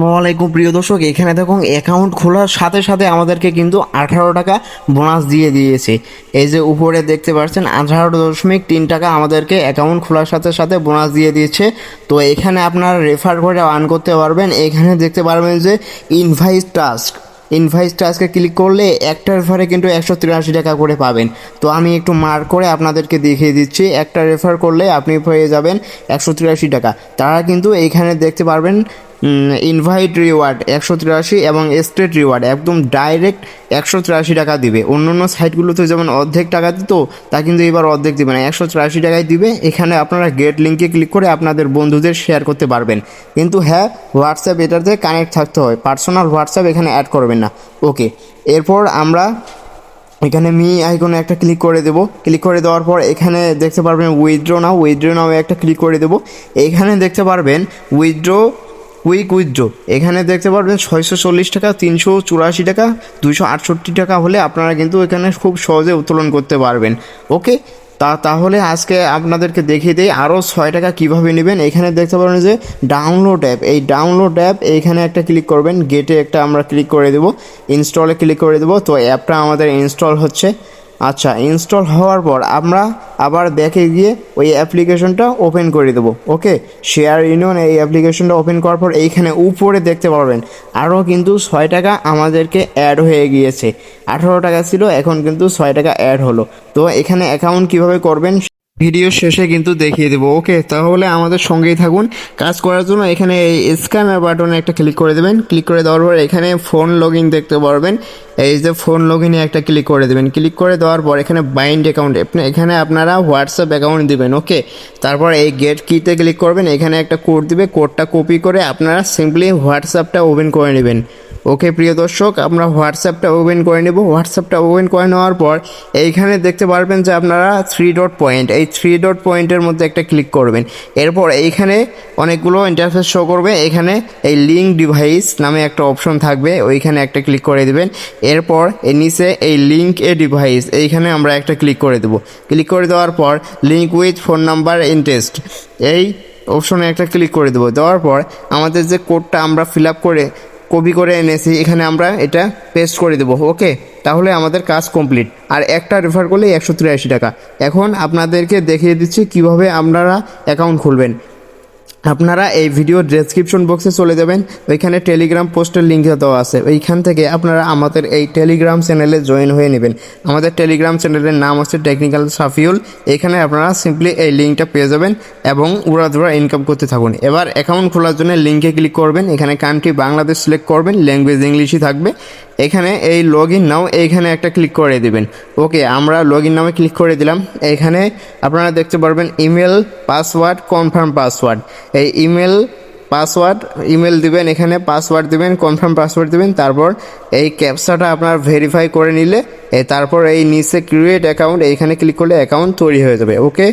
আসসালামাইকুম প্রিয় দর্শক। এখানে দেখুন অ্যাকাউন্ট খোলার সাথে সাথে আমাদেরকে কিন্তু আঠারো টাকা বোনাস দিয়ে দিয়েছে। এই যে উপরে দেখতে পাচ্ছেন, আঠারো দশমিক তিন টাকা আমাদেরকে অ্যাকাউন্ট খোলার সাথে সাথে বোনাস দিয়ে দিয়েছে তো এখানে আপনারা রেফার করে আর্ন করতে পারবেন। এখানে দেখতে পারবেন যে ইনভাইস টাস্ক ইনভাইস টাস্কে ক্লিক করলে একটা রেফারে কিন্তু একশো তিরাশি টাকা করে পাবেন। তো আমি একটু মার্ক করে আপনাদেরকে দেখিয়ে দিচ্ছি। একটা রেফার করলে আপনি পেয়ে যাবেন একশো তিরাশি টাকা। তারা কিন্তু এইখানে দেখতে পারবেন ইনভাইট রিওয়ার্ড একশো তিরাশি এবং স্টেট রিওয়ার্ড একদম ডাইরেক্ট একশো তিরাশি টাকা দিবে। অন্য অন্য সাইটগুলোতে যেমন অর্ধেক টাকা দিত, তা কিন্তু এবার অর্ধেক দিবে না। একশো তিরাশি টাকায় দিবে। এখানে আপনারা গেট লিঙ্কে ক্লিক করে আপনাদের বন্ধুদের শেয়ার করতে পারবেন। কিন্তু হ্যাঁ হোয়াটসঅ্যাপ এটাতে কানেক্ট থাকতে হয়। পার্সোনাল হোয়াটসঅ্যাপ এখানে অ্যাড করবেন না। ওকে এরপর আমরা এখানে মি আইকনে একটা ক্লিক করে দেবো। ক্লিক করে দেওয়ার পর এখানে দেখতে পারবেন উইথড্র নাও উইথড্র নাও একটা ক্লিক করে দেবো। এখানে দেখতে পারবেন উইথড্র কুইক উইথড্র এখানে দেখতে পারবেন ছয়শো চল্লিশ টাকা, তিনশো চুরাশি টাকা, দুইশো আটষট্টি টাকা হলে আপনারা কিন্তু এখানে খুব সহজে উত্তোলন করতে পারবেন। ওকে? তা তাহলে আজকে আপনাদেরকে দেখিয়ে দিই আরও ছয় টাকা কীভাবে নেবেন। এখানে দেখতে পারেন যে ডাউনলোড অ্যাপ এই ডাউনলোড অ্যাপ এইখানে একটা ক্লিক করবেন গেটে একটা আমরা ক্লিক করে দেবো ইনস্টলে ক্লিক করে দেবো। তো অ্যাপটা আমাদের ইনস্টল হচ্ছে। আচ্ছা ইনস্টল হওয়ার পর আমরা আবার ব্যাকে গিয়ে ওই অ্যাপ্লিকেশনটা ওপেন করে দেবো। ওকে শেয়ার ইউনিয়ন এই অ্যাপ্লিকেশনটা ওপেন করার পর এইখানে উপরে দেখতে পারবেন আরও কিন্তু ছয় টাকা আমাদেরকে অ্যাড হয়ে গিয়েছে। আঠারো টাকা ছিল, এখন কিন্তু ছয় টাকা অ্যাড হলো। তো এখানে অ্যাকাউন্ট কীভাবে করবেন ভিডিও শেষে কিন্তু দেখিয়ে দেবো। ওকে, তাহলে আমাদের সঙ্গেই থাকুন। কাজ করার জন্য এখানে এই স্ক্যানার বাটনে একটা ক্লিক করে দেবেন। ক্লিক করে দেওয়ার পর এখানে ফোন লগ দেখতে পারবেন। এই যে ফোন লগ একটা ক্লিক করে দেবেন। ক্লিক করে দেওয়ার পর এখানে বাইন্ড অ্যাকাউন্ট এখানে আপনারা হোয়াটসঅ্যাপ অ্যাকাউন্ট দিবেন, ওকে? তারপর এই গেট কিতে ক্লিক করবেন। এখানে একটা কোড দিবে। কোডটা কপি করে আপনারা সিম্পলি হোয়াটসঅ্যাপটা ওপেন করে নেবেন। ওকে, প্রিয় দর্শক, আমরা হোয়াটসঅ্যাপটা ওপেন করে নেব। হোয়াটসঅ্যাপটা ওপেন করে নেওয়ার পর এইখানে দেখতে পারবেন যে আপনারা থ্রি ডট পয়েন্ট এই থ্রি ডট পয়েন্টের মধ্যে একটা ক্লিক করবেন। এরপর এইখানে অনেকগুলো ইন্টারফেস শো করবে। এখানে এই লিঙ্ক ডিভাইস নামে একটা অপশন থাকবে, ওইখানে একটা ক্লিক করে দেবেন। এরপর এর নিচে এই লিঙ্ক এ ডিভাইস এইখানে আমরা একটা ক্লিক করে দেবো। ক্লিক করে দেওয়ার পর link with phone number interest এই অপশনে একটা ক্লিক করে দেবো। দেওয়ার পর আমাদের যে কোডটা আমরা ফিল আপ করে কপি করে এনেছি, এখানে আমরা এটা পেস্ট করে দেবো, ওকে? তাহলে আমাদের কাজ কমপ্লিট আর একটা রেফার করলে একশো তিরাশি টাকা। এখন আপনাদেরকে দেখিয়ে দিচ্ছি কীভাবে আপনারা অ্যাকাউন্ট খুলবেন। আপনারা এই ভিডিও ডেসক্রিপশন বক্সে চলে যাবেন। ওইখানে টেলিগ্রাম পোস্টের লিঙ্ক দেওয়া আছে। ওইখান থেকে আপনারা আমাদের এই টেলিগ্রাম চ্যানেলে জয়েন হয়ে নেবেন। আমাদের টেলিগ্রাম চ্যানেলের নাম হচ্ছে টেকনিক্যাল সাফিউল এখানে আপনারা সিম্পলি এই লিঙ্কটা পেয়ে যাবেন এবং উড়াধুরা ইনকাম করতে থাকুন। এবার অ্যাকাউন্ট খোলার জন্য লিঙ্কে ক্লিক করবেন। এখানে কান্ট্রি বাংলাদেশ সিলেক্ট করবেন। ল্যাঙ্গুয়েজ ইংলিশই থাকবে। এখানে এই লগ ইন নাও, এইখানে একটা ক্লিক করে দিবেন। ওকে আমরা লগ ইন নামে ক্লিক করে দিলাম। এখানে আপনারা দেখতে পারবেন ইমেল পাসওয়ার্ড কনফার্ম পাসওয়ার্ড এই ইমেল পাসওয়ার্ড ইমেল দিবেন, এখানে পাসওয়ার্ড দিবেন কনফার্ম পাসওয়ার্ড দিবেন। তারপর এই ক্যাপসাটা আপনার ভেরিফাই করে নিলে তারপর এই নিচে ক্রিয়েট অ্যাকাউন্ট এইখানে ক্লিক করলে অ্যাকাউন্ট তৈরি হয়ে যাবে। ওকে